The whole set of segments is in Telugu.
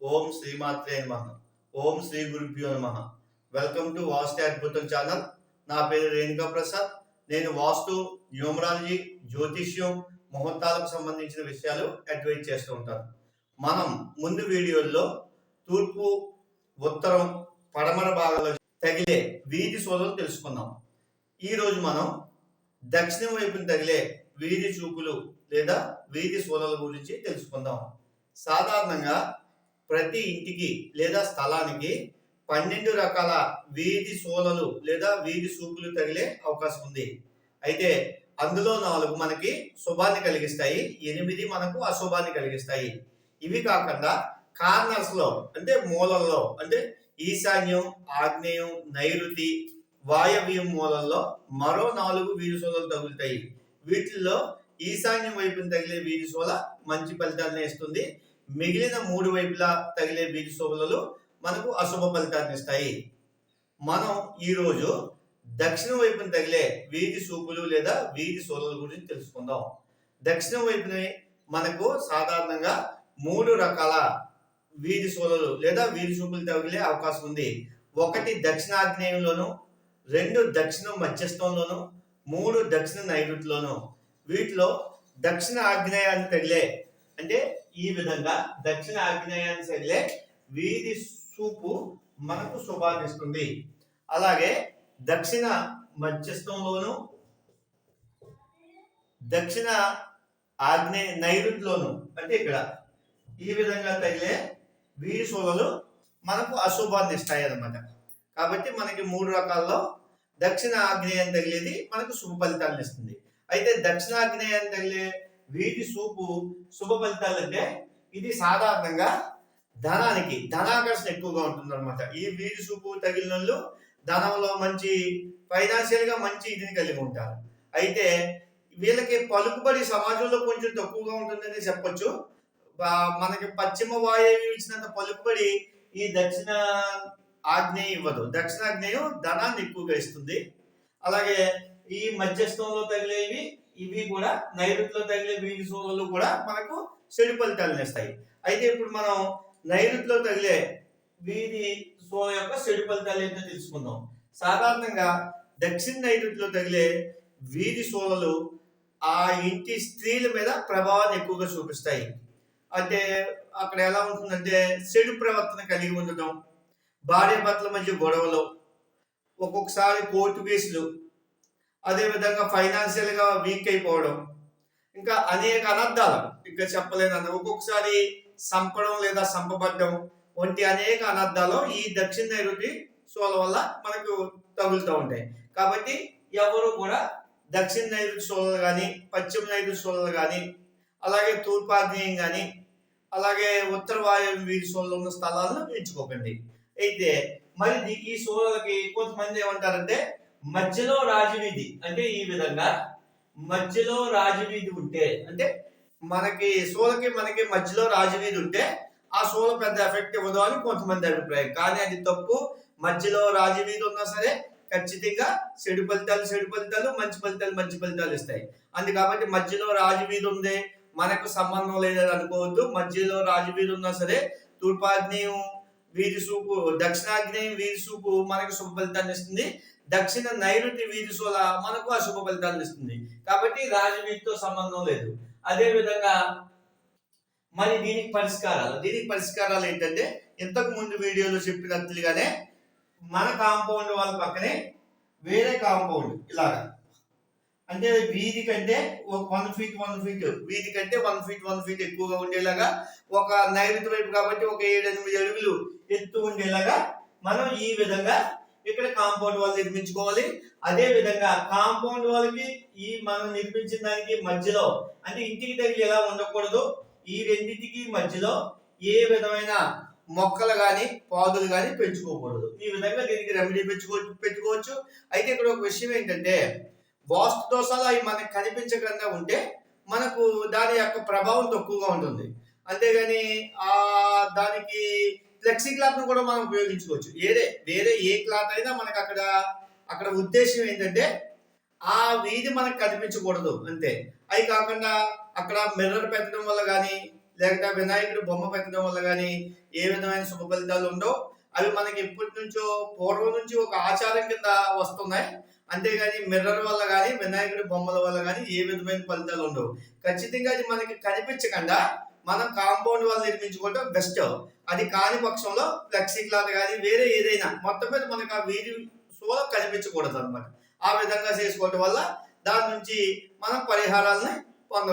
ఓం శ్రీమాత్రే నమ. ఓం శ్రీ గురుభ్యో నమ. వెల్కమ్ టు వాస్తు అద్భుతం ఛానల్ నా పేరు రేణుకా ప్రసాద్. నేను వాస్తు న్యూమరాలజీ జ్యోతిష్యం ముహూర్తాలకు సంబంధించిన విషయాలు అడ్వైజ్ చేస్తూ ఉంటాను. మనం ముందు వీడియోల్లో తూర్పు ఉత్తరం పడమర భాగాల్లో తగిలే వీధి సోదలు తెలుసుకుందాం. ఈరోజు మనం దక్షిణం వైపున తగిలే వీధి చూపులు లేదా వీధి సోదల గురించి తెలుసుకుందాం. సాధారణంగా ప్రతి ఇంటికి లేదా స్థలానికి పన్నెండు రకాల వీధి సోలలు లేదా వీధి సూపులు తగిలే అవకాశం ఉంది. అయితే అందులో నాలుగు మనకి శుభాన్ని కలిగిస్తాయి ఎనిమిది మనకు అశుభాన్ని కలిగిస్తాయి. ఇవి కాకుండా కార్నర్స్లో అంటే మూలల్లో అంటే ఈశాన్యం ఆగ్నేయం నైరుతి వాయవ్యం మూలల్లో మరో నాలుగు వీధి సోలలు తగులుతాయి. వీటిల్లో ఈశాన్యం వైపున తగిలే వీధి సోల మంచి ఫలితాలను ఇస్తుంది. మిగిలిన మూడు వైపులా తగిలే వీధి సోలలు మనకు అశుభ ఫలితాన్ని ఇస్తాయి మనం ఈరోజు దక్షిణ వైపున తగిలే వీధి సూపులు లేదా వీధి సోలల గురించి తెలుసుకుందాం. దక్షిణ వైపున మనకు సాధారణంగా మూడు రకాల వీధి సోలలు లేదా వీధి సూపులు తగిలే అవకాశం ఉంది. ఒకటి దక్షిణాగ్నేయంలోను రెండు దక్షిణ మధ్యస్థంలోను మూడు దక్షిణ నైరుతిలోను. వీటిలో దక్షిణ ఆగ్నేయాన్ని తగిలే అంటే ఈ విధంగా దక్షిణ ఆగ్నేయాన్ని తగిలే వీధి సూపు మనకు శుభాన్నిస్తుంది అలాగే దక్షిణ మధ్యస్థంలోను దక్షిణ ఆగ్నేయ నైరుతిలోను అంటే ఇక్కడ ఈ విధంగా తగిలే వీధి సోలలు మనకు అశుభాన్ని ఇస్తాయి అన్నమాట కాబట్టి మనకి మూడు రకాల్లో దక్షిణ ఆగ్నేయం తగిలేది మనకు శుభ ఫలితాలను ఇస్తుంది. అయితే దక్షిణాగ్నేయాన్ని తగిలే వీటి సూపు శుభ ఫలితాలు అంటే ఇది సాధారణంగా ధనానికి ధనాకర్షణ ఎక్కువగా ఉంటుంది అనమాట ఈ వీధి సూపు తగిలిన వాళ్ళు ధనంలో మంచి ఫైనాన్షియల్గా మంచి ఇదిని కలిగి ఉంటారు. అయితే వీళ్ళకి పలుకుబడి సమాజంలో కొంచెం తక్కువగా ఉంటుందని చెప్పొచ్చు. మనకి పశ్చిమ వాయువు ఇచ్చినంత పలుకుబడి ఈ దక్షిణ ఆగ్నేయం ఇవ్వదు. దక్షిణాగ్నేయం ధనాన్ని ఎక్కువగా ఇస్తుంది. అలాగే ఈ మధ్యస్థంలో తగిలేవి ఇవి కూడా నైరుతిలో తగిలే వీధి సోలలు కూడా మనకు చెడు ఫలితాలు ఇస్తాయి అయితే ఇప్పుడు మనం నైరుతిలో తగిలే వీధి సోల యొక్క చెడు ఫలితాలు ఏంటో తెలుసుకుందాం. సాధారణంగా దక్షిణ నైరుతిలో తగిలే వీధి సోలలు ఆ ఇంటి స్త్రీల మీద ప్రభావాన్ని ఎక్కువగా చూపిస్తాయి. అంటే అక్కడ ఎలా ఉంటుందంటే చెడు ప్రవర్తన కలిగి ఉండటం భార్య భర్తల మధ్య గొడవలు ఒక్కొక్కసారి కోర్టు కేసులు అదేవిధంగా ఫైనాన్షియల్గా వీక్ అయిపోవడం ఇంకా అనేక అనర్థాలు. ఇంకా చెప్పలేను ఒక్కొక్కసారి సంపడం లేదా సంపబడ్డం వంటి అనేక అనర్థాలు ఈ దక్షిణ నైరుతి సోల వల్ల మనకు తగులుతూ ఉంటాయి. కాబట్టి ఎవరు కూడా దక్షిణ నైరుతి సోలలు కానీ పశ్చిమ నైరుతి సోలలు కానీ అలాగే తూర్పాగ్నేయం కానీ అలాగే ఉత్తర వాయువు వీధి సోలలు ఉన్న స్థలాలను ఎంచుకోకండి. అయితే మరి ఈ సోలలకి కొంతమంది ఏమంటారంటే మధ్యలో రాజవీధి అంటే ఈ విధంగా మధ్యలో రాజవీధి ఉంటే అంటే మనకి సోలకి మనకి మధ్యలో రాజవీధి ఉంటే ఆ సోల పెద్ద ఎఫెక్ట్ ఇవ్వదు అని కొంతమంది అభిప్రాయం. కానీ అది తప్పు. మధ్యలో రాజవీధి ఉన్నా సరే ఖచ్చితంగా చెడు ఫలితాలు చెడు ఫలితాలు మంచి ఫలితాలు మంచి ఫలితాలు ఇస్తాయి. అందు కాబట్టి మధ్యలో రాజవీధి ఉంది మనకు సంబంధం లేదని అనుకోవద్దు. మధ్యలో రాజవీధి ఉన్నా సరే తూర్పాగ్నేయం వీరి సూపు దక్షిణాగ్నేయం వీరి సూపు మనకు శుభ ఫలితాన్ని ఇస్తుంది. దక్షిణ నైరుతి వీధి సోల మనకు అశుభ ఫలితాలను ఇస్తుంది. కాబట్టి రాజవీధితో సంబంధం లేదు. అదే విధంగా మరి దీనికి పరిష్కారాలు. దీనికి పరిష్కారాలు ఏంటంటే ఇంతకు ముందు వీడియోలో చెప్పినట్లుగానే మన కాంపౌండ్ వాళ్ళ పక్కనే వేరే కాంపౌండ్ ఇలాగా. అంటే వీధి కంటే ఒక వన్ ఫీట్ వన్ ఫీట్ వీధి కంటే వన్ ఫీట్ వన్ ఫీట్ ఎక్కువగా ఉండేలాగా ఒక నైరుతి వైపు కాబట్టి ఒక ఏడు ఎనిమిది అడుగులు ఎత్తు ఉండేలాగా మనం ఈ విధంగా ఇక్కడ కాంపౌండ్ వాళ్ళు నిర్మించుకోవాలి. అదే విధంగా కాంపౌండ్ వాళ్ళకి ఈ మనం నిర్మించిన దానికి మధ్యలో అంటే ఇంటికి తగిలి ఎలా ఉండకూడదు? ఈ రెండింటికి మధ్యలో ఏ విధమైన మొక్కలు కానీ పాదులు కానీ పెంచుకోకూడదు. ఈ విధంగా దీనికి రెమెడీ పెంచుకో పెట్టుకోవచ్చు అయితే ఇక్కడ ఒక విషయం ఏంటంటే వాస్తు దోషాలు అవి మనకు కనిపించకుండా ఉంటే మనకు దాని యొక్క ప్రభావం తక్కువగా ఉంటుంది. అంతేగాని ఆ దానికి ఫ్లెక్సీ క్లాత్ను కూడా మనం ఉపయోగించుకోవచ్చు. ఏదే వేరే ఏ క్లాత్ అయినా మనకు అక్కడ అక్కడ ఉద్దేశం ఏంటంటే ఆ వీధి మనకు కనిపించకూడదు అంతే. అవి కాకుండా అక్కడ మిర్రర్ పెట్టడం వల్ల కానీ లేకపోతే వినాయకుడు బొమ్మ పెట్టడం వల్ల కానీ ఏ విధమైన శుభ ఫలితాలు ఉండవు. అవి మనకి ఎప్పటి నుంచో పూర్వం నుంచి ఒక ఆచారం కింద వస్తున్నాయి. అంతేగాని మిర్రర్ వల్ల కానీ వినాయకుడి బొమ్మల వల్ల కానీ ఏ విధమైన ఫలితాలు ఉండవు. ఖచ్చితంగా అది మనకి కనిపించకుండా మనం కాంపౌండ్ వాళ్ళు నిర్మించుకోవడం బెస్ట్ అది కాని పక్షంలో ఫ్లెక్సీ క్లాత్ కానీ వేరే ఏదైనా. మొత్తం మీద మనకు ఆ వీధి సోల కనిపించకూడదు అనమాట ఆ విధంగా చేసుకోవడం వల్ల దాని నుంచి మనం పరిహారాలని పొంద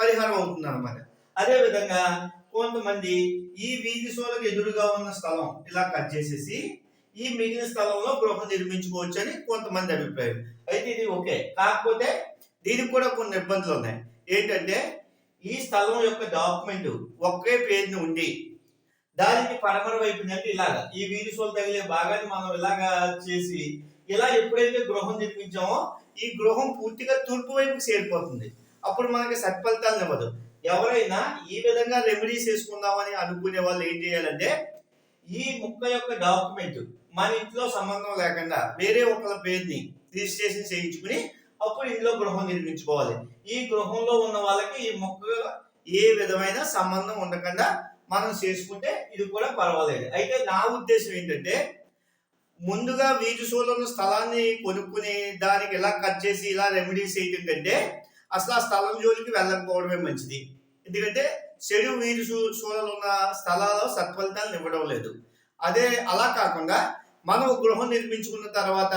పరిహారం అవుతుంది అనమాట అదేవిధంగా కొంతమంది ఈ వీధి సోలకు ఎదురుగా ఉన్న స్థలం ఇలా కట్ చేసేసి ఈ మిగిలిన స్థలంలో గృహం నిర్మించుకోవచ్చు అని కొంతమంది అభిప్రాయం. అయితే ఇది ఓకే. కాకపోతే దీనికి కూడా కొన్ని ఇబ్బందులు ఉన్నాయి. ఏంటంటే ఈ స్థలం యొక్క డాక్యుమెంట్ ఒకే పేరుని ఉండి దానికి పడమర వైపు అంటే ఇలాగా ఈ వీధి సోలు తగిలే భాగాన్ని మనం ఇలాగా చేసి ఇలా ఎప్పుడైతే గృహం నిర్మించామో ఈ గృహం పూర్తిగా తూర్పు వైపుకి చేరిపోతుంది. అప్పుడు మనకి సత్ఫలితాలను ఇవ్వదు. ఎవరైనా ఈ విధంగా రెమెడీస్ చేసుకుందామని అనుకునే వాళ్ళు ఏం చేయాలంటే ఈ ముక్క యొక్క డాక్యుమెంట్ మన ఇంట్లో సంబంధం లేకుండా వేరే ఒకళ్ళ పేరుని రిజిస్ట్రేషన్ చేయించుకుని అప్పుడు ఇందులో గృహం నిర్మించుకోవాలి. ఈ గృహంలో ఉన్న వాళ్ళకి ఈ మొక్క ఏ విధమైన సంబంధం ఉండకుండా మనం చేసుకుంటే ఇది కూడా పర్వాలేదు. అయితే నా ఉద్దేశం ఏంటంటే ముందుగా వీధి సోలను స్థలాన్ని కొనుక్కుని దానికి ఇలా కట్ చేసి ఇలా రెమెడీస్ చేయడం కంటే అసలు ఆ స్థలం జోలికి వెళ్ళకపోవడమే మంచిది. ఎందుకంటే చెడు వీధి సూలలు ఉన్న స్థలాల్లో సత్ఫలితాలను ఇవ్వడం లేదు. అదే అలా కాకుండా మనం గృహం నిర్మించుకున్న తర్వాత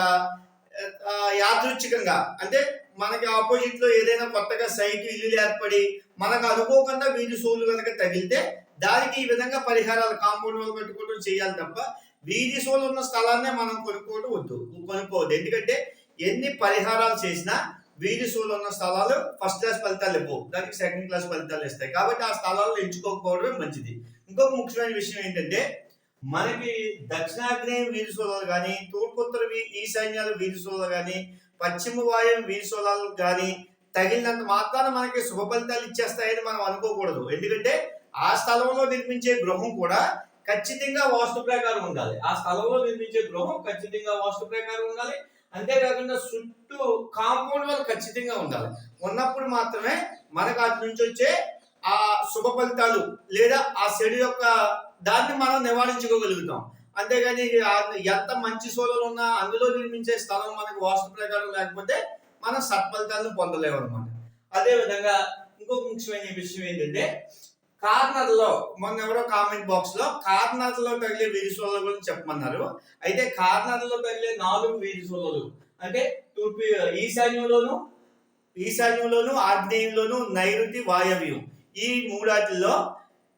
యాదృచ్ఛికంగా. అంటే మనకి ఆపోజిట్లో ఏదైనా కొత్తగా సైట్ ఇల్లు ఏర్పడి మనకు అనుకోకుండా వీధి సోలు కనుక తగిలితే దానికి ఈ విధంగా పరిహారాలు కాంపౌండ్ వాళ్ళు పెట్టుకోవడం చేయాలి తప్ప వీధి సోలు ఉన్న స్థలాన్నే మనం కొనుక్కోవడం వద్దు. కొనుక్కోవద్దు. ఎందుకంటే ఎన్ని పరిహారాలు చేసినా వీధి సోలు ఉన్న స్థలాలు ఫస్ట్ క్లాస్ ఫలితాలు ఇవ్వవు. దానికి సెకండ్ క్లాస్ ఫలితాలు ఇస్తాయి. కాబట్టి ఆ స్థలాలను ఎంచుకోకపోవడమే మంచిది. ఇంకొక ముఖ్యమైన విషయం ఏంటంటే మనకి దక్షిణాగ్నేయం వీధి కానీ తూర్పుత్తర ఈశాన్యాలు ఈశాన్యాల వీధి కానీ పశ్చిమ వాయువు వీధి కానీ తగిలినంత మాత్రాన మనకి శుభ ఫలితాలు ఇచ్చేస్తాయని మనం అనుకోకూడదు. ఎందుకంటే ఆ స్థలంలో నిర్మించే గృహం కూడా ఖచ్చితంగా వాస్తు ప్రకారం ఉండాలి. ఆ స్థలంలో నిర్మించే గృహం ఖచ్చితంగా వాస్తు ప్రకారం ఉండాలి. అంతేకాకుండా చుట్టూ కాంపౌండ్ వాళ్ళు ఖచ్చితంగా ఉండాలి. ఉన్నప్పుడు మాత్రమే మనకు అటు నుంచి వచ్చే ఆ శుభ ఫలితాలు లేదా ఆ చెడు యొక్క దాన్ని మనం నివారించుకోగలుగుతాం. అంతేగాని ఎంత మంచి సోలలు ఉన్నా అందులో నిర్మించే స్థలం మనకు వాస్తు ప్రకారం లేకపోతే మనం సత్ఫలితాలను పొందలేము అనమాట అదే విధంగా ఇంకొక ముఖ్యమైన విషయం ఏంటంటే కార్నర్లో మొన్న ఎవరో కామెంట్ బాక్స్లో కార్నర్లో తగిలే వీధి సోలల గురించి చెప్పమన్నారు. అయితే కార్నర్లో తగిలే నాలుగు వీధి సోలలు అంటే తూర్పు ఈశాన్యంలోను ఈశాన్యంలోను ఆగ్నేయంలోను నైరుతి వాయవ్యం. ఈ మూడాటిల్లో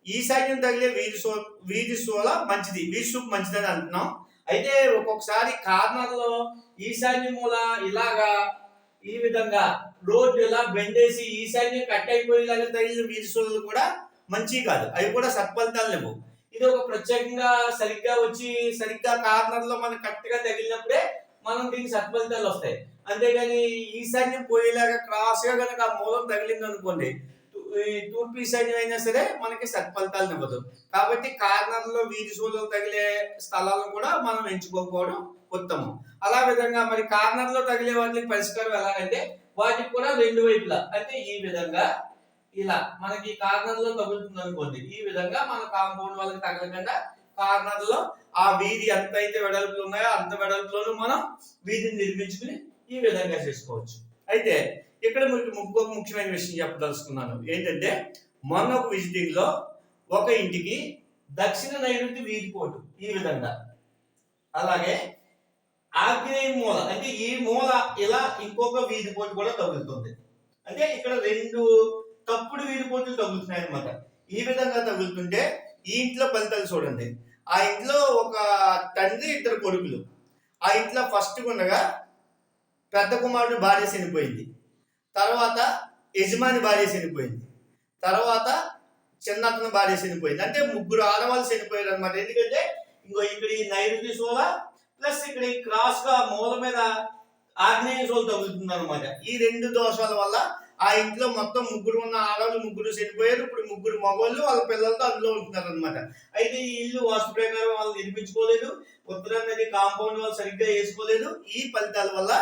ఈశాన్యం తగిలే వీధి సో వీధి సోల మంచిది వీధి సూప్ మంచిదని అంటున్నాం. అయితే ఒక్కొక్కసారి కార్నర్లో ఈ ఈశాన్య మూల ఇలాగా ఈ విధంగా రోడ్డు ఇలా బెండేసి ఈశాన్యం కట్ అయిపోయేలాగా తగిలిన వీధి సోలలు కూడా మంచి కాదు. అవి కూడా సత్ఫలితాలు లేవు. ఇది ఒక ప్రత్యేకంగా సరిగ్గా వచ్చి సరిగ్గా కార్నర్లో మనం కరెక్ట్గా తగిలినప్పుడే మనం దీనికి సత్ఫలితాలు వస్తాయి. అంతేగాని ఈశాన్యం పోయేలాగా క్రాస్గా కనుక ఆ మూలం తగిలింది అనుకోండి తూర్పు ఈ సైడ్ అయినా సరే మనకి సత్ఫలితాలు ఇవ్వదు. కాబట్టి కార్నర్లో వీధి సూళ్ళకు తగిలే స్థలాలను కూడా మనం ఎంచుకోకపోవడం ఉత్తమం. అలా విధంగా మరి కార్నర్లో తగిలే వాటికి పరిష్కారం ఎలాగంటే వాటికి కూడా రెండు వైపులా అంటే ఈ విధంగా ఇలా మనకి కార్నర్లో తగులుతుంది అనుకోండి ఈ విధంగా మన కాంపౌండ్ వాళ్ళకి తగలకుండా కార్నర్లో ఆ వీధి ఎంత అయితే వెడల్పులు ఉన్నాయో అంత వెడల్పులోనూ మనం వీధిని నిర్మించుకుని ఈ విధంగా చేసుకోవచ్చు. అయితే ఇక్కడ మీకు ఇంకొక ముఖ్యమైన విషయం చెప్పదలుచుకున్నాను. ఏంటంటే మొన్న ఒక విజిటింగ్లో ఒక ఇంటికి దక్షిణ నైరుతి వీధి పోటు ఈ విధంగా. అలాగే ఆగ్నేయ మూల అంటే ఈ మూల ఇలా ఇంకొక వీధి పోటు కూడా తగులుతుంది. అంటే ఇక్కడ రెండు తప్పుడు వీధిపోటులు తగులుతున్నాయి అనమాట ఈ విధంగా తగులుతుంటే ఈ ఇంట్లో ఫలితాలు చూడండి. ఆ ఇంట్లో ఒక తండ్రి ఇద్దరు కొడుకులు. ఆ ఇంట్లో ఫస్ట్ ఉండగా పెద్ద కుమారుడు భార్య చనిపోయింది. తర్వాత యజమాని భార్య చనిపోయింది. తర్వాత చిన్నతన భార్య చనిపోయింది. అంటే ముగ్గురు ఆడవాళ్ళు చనిపోయారు అనమాట ఎందుకంటే ఇంకో ఇక్కడ ఈ నైరుతి సోల ప్లస్ ఇక్కడ ఈ క్రాస్గా మూల మీద ఆగ్నేయ సోల తగులుతుంది అనమాట ఈ రెండు దోషాల వల్ల ఆ ఇంట్లో మొత్తం ముగ్గురు ఉన్న ఆడవాళ్ళు ముగ్గురు చనిపోయారు. ఇప్పుడు ముగ్గురు మగవాళ్ళు వాళ్ళ పిల్లలతో అందులో ఉంటున్నారు అనమాట అయితే ఈ ఇల్లు వాస్తు ప్రకారం వాళ్ళు నిర్మించుకోలేదు. ఉత్తరం కాంపౌండ్ వాళ్ళు సరిగ్గా వేసుకోలేదు. ఈ ఫలితాల వల్ల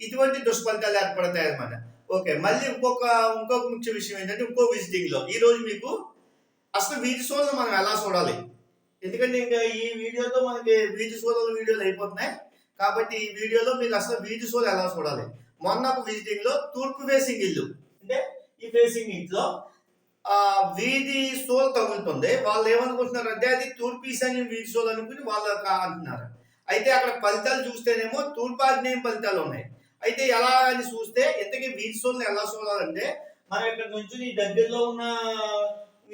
ఇటువంటి దుష్ఫలితాలు ఏర్పడతాయి అనమాట ఓకే మళ్ళీ ఇంకొక ఇంకొక ముఖ్య విషయం ఏంటంటే ఇంకో విజిటింగ్లో. ఈ రోజు మీకు అసలు వీధి సోదలు మనం ఎలా చూడాలి? ఎందుకంటే ఇంకా ఈ వీడియోతో మనకి వీధి సోలల వీడియోలు అయిపోతున్నాయి. కాబట్టి ఈ వీడియోలో మీకు అసలు వీధి సోలు ఎలా చూడాలి? మొన్న ఒక విజిటింగ్లో తూర్పు ఫేసింగ్ ఇల్లు. అంటే ఈ ఫేసింగ్ ఇంట్లో ఆ వీధి సోల్ తగులుతుంది. వాళ్ళు ఏమనుకుంటున్నారు అంటే అది తూర్పు ఈశాన్యం వీధి సోల్ అనుకుని వాళ్ళు అంటున్నారు. అయితే అక్కడ ఫలితాలు చూస్తేనేమో తూర్పు ఆగ్నేయం ఫలితాలు ఉన్నాయి. అయితే ఎలా అని చూస్తే ఇంతకీ వీక్ సోల్ని ఎలా చూడాలంటే మనం ఇక్కడ నుంచి ఈ దగ్గరలో ఉన్న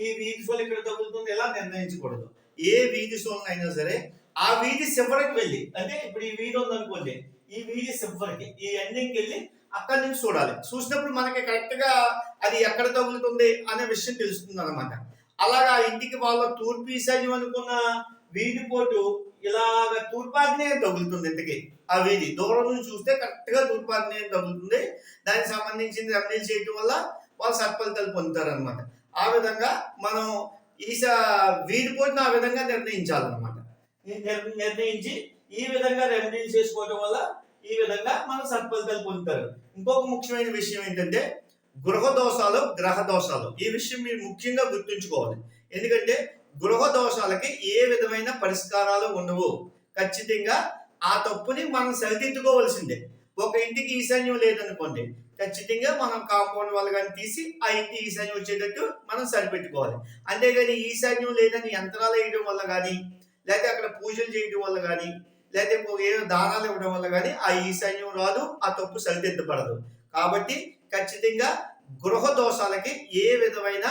ఈ వీధి సోల్ ఇక్కడ తగులుతుంది ఎలా నిర్ణయించకూడదు? ఏ వీధి సోల్ అయినా సరే ఆ వీధి చివరికి వెళ్ళి అంటే ఇప్పుడు ఈ వీధి ఉందనుకోండి ఈ వీధి చివరికి ఈ ఎండింగ్కి వెళ్ళి అక్కడి నుంచి చూడాలి. చూసినప్పుడు మనకి కరెక్ట్గా అది ఎక్కడ తగులుతుంది అనే విషయం తెలుస్తుంది అనమాట అలాగా ఇంటికి వాళ్ళ తూర్పు ఈశాన్యం అనుకున్న వీధి పోటు ఇలాగ తూర్పాగ్నేయం తగులుతుంది ఇంతకి. వీధి దూరం నుంచి చూస్తే కరెక్ట్గా తూర్పాగ్నేయం తగులుతుంది. దానికి సంబంధించిన రెమెడీలు చేయటం వల్ల వాళ్ళు సత్ఫలితాలు పొందుతారు అనమాట ఆ విధంగా మనం ఈశా వీధి పోటును ఆ విధంగా నిర్ణయించాలన్నమాట. నిర్ణయించి ఈ విధంగా రెమెడీలు చేసుకోవడం వల్ల ఈ విధంగా మనం సత్ఫలితాలు పొందుతారు. ఇంకొక ముఖ్యమైన విషయం ఏంటంటే గృహ దోషాలు గ్రహ దోషాలు. ఈ విషయం మీరు ముఖ్యంగా గుర్తుంచుకోవాలి. ఎందుకంటే గృహ దోషాలకి ఏ విధమైన పరిష్కారాలు ఉండవు. ఖచ్చితంగా ఆ తప్పుని మనం సరిదిద్దుకోవలసిందే. ఒక ఇంటికి ఈశాన్యం లేదనుకోండి ఖచ్చితంగా మనం కాంపౌండ్ వాళ్ళు కానీ తీసి ఆ ఇంటి ఈశాన్యం వచ్చేటట్టు మనం సరిపెట్టుకోవాలి. అంతేగాని ఈశాన్యం లేదని యంత్రాలు వేయడం వల్ల కానీ లేకపోతే అక్కడ పూజలు చేయడం వల్ల కానీ లేకపోతే ఏదో దానాలు ఇవ్వడం వల్ల కానీ ఆ ఈశాన్యం రాదు ఆ తప్పు సరిదిద్దపడదు కాబట్టి ఖచ్చితంగా గృహ దోషాలకి ఏ విధమైన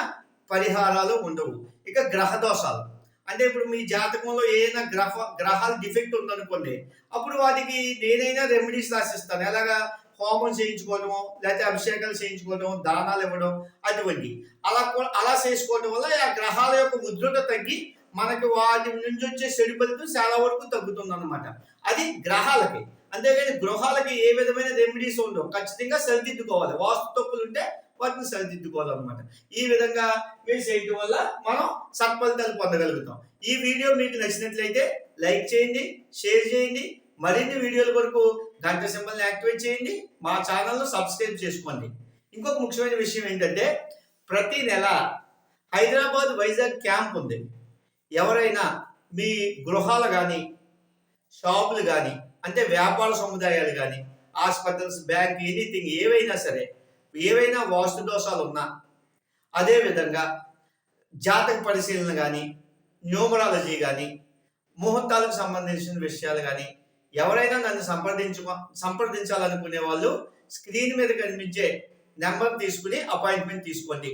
పరిహారాలు ఉండవు. ఇక గ్రహ దోషాలు అంటే ఇప్పుడు మీ జాతకంలో ఏదైనా గ్రహ గ్రహాలు డిఫెక్ట్ ఉందనుకోండి అప్పుడు వాటికి నేనైనా రెమెడీస్ రాసిస్తాను. ఎలాగా? హోమం చేయించుకోవడము లేకపోతే అభిషేకాలు చేయించుకోవడం దానాలు ఇవ్వడం అటువంటి అలా అలా చేసుకోవడం వల్ల ఆ గ్రహాల యొక్క ఉధృత తగ్గి మనకి వాటి నుంచి వచ్చే చెడు ఫలితం చాలా వరకు తగ్గుతుంది అనమాట అది గ్రహాలకి. అంతేగాని గృహాలకి ఏ విధమైన రెమెడీస్ ఉండవు. ఖచ్చితంగా సరిదిద్దుకోవాలి. వాస్తు తప్పులు ఉంటే వాటిని సరిదిద్దుకోవాలన్నమాట. ఈ విధంగా మీరు చేయడం వల్ల మనం సత్ఫలితాలు పొందగలుగుతాం. ఈ వీడియో మీకు నచ్చినట్లయితే లైక్ చేయండి షేర్ చేయండి మరిన్ని వీడియోల వరకు గంట సింబల్ని యాక్టివేట్ చేయండి మా ఛానల్ను సబ్స్క్రైబ్ చేసుకోండి. ఇంకొక ముఖ్యమైన విషయం ఏంటంటే ప్రతి నెల హైదరాబాద్ వైజాగ్ క్యాంప్ ఉంది. ఎవరైనా మీ గృహాలు కానీ షాపులు కానీ అంటే వ్యాపార సముదాయాలు కానీ హాస్పిటల్స్ బ్యాంక్ ఎనీథింగ్ ఏవైనా సరే ఏవైనా వాస్తు దోషాలు ఉన్నా అదే విధంగా జాతక పరిశీలన కానీ న్యూమరాలజీ కానీ ముహూర్తాలకు సంబంధించిన విషయాలు కానీ ఎవరైనా నన్ను సంప్రదించు సంప్రదించాలనుకునే వాళ్ళు స్క్రీన్ మీద కనిపించే నెంబర్ తీసుకుని అపాయింట్మెంట్ తీసుకోండి.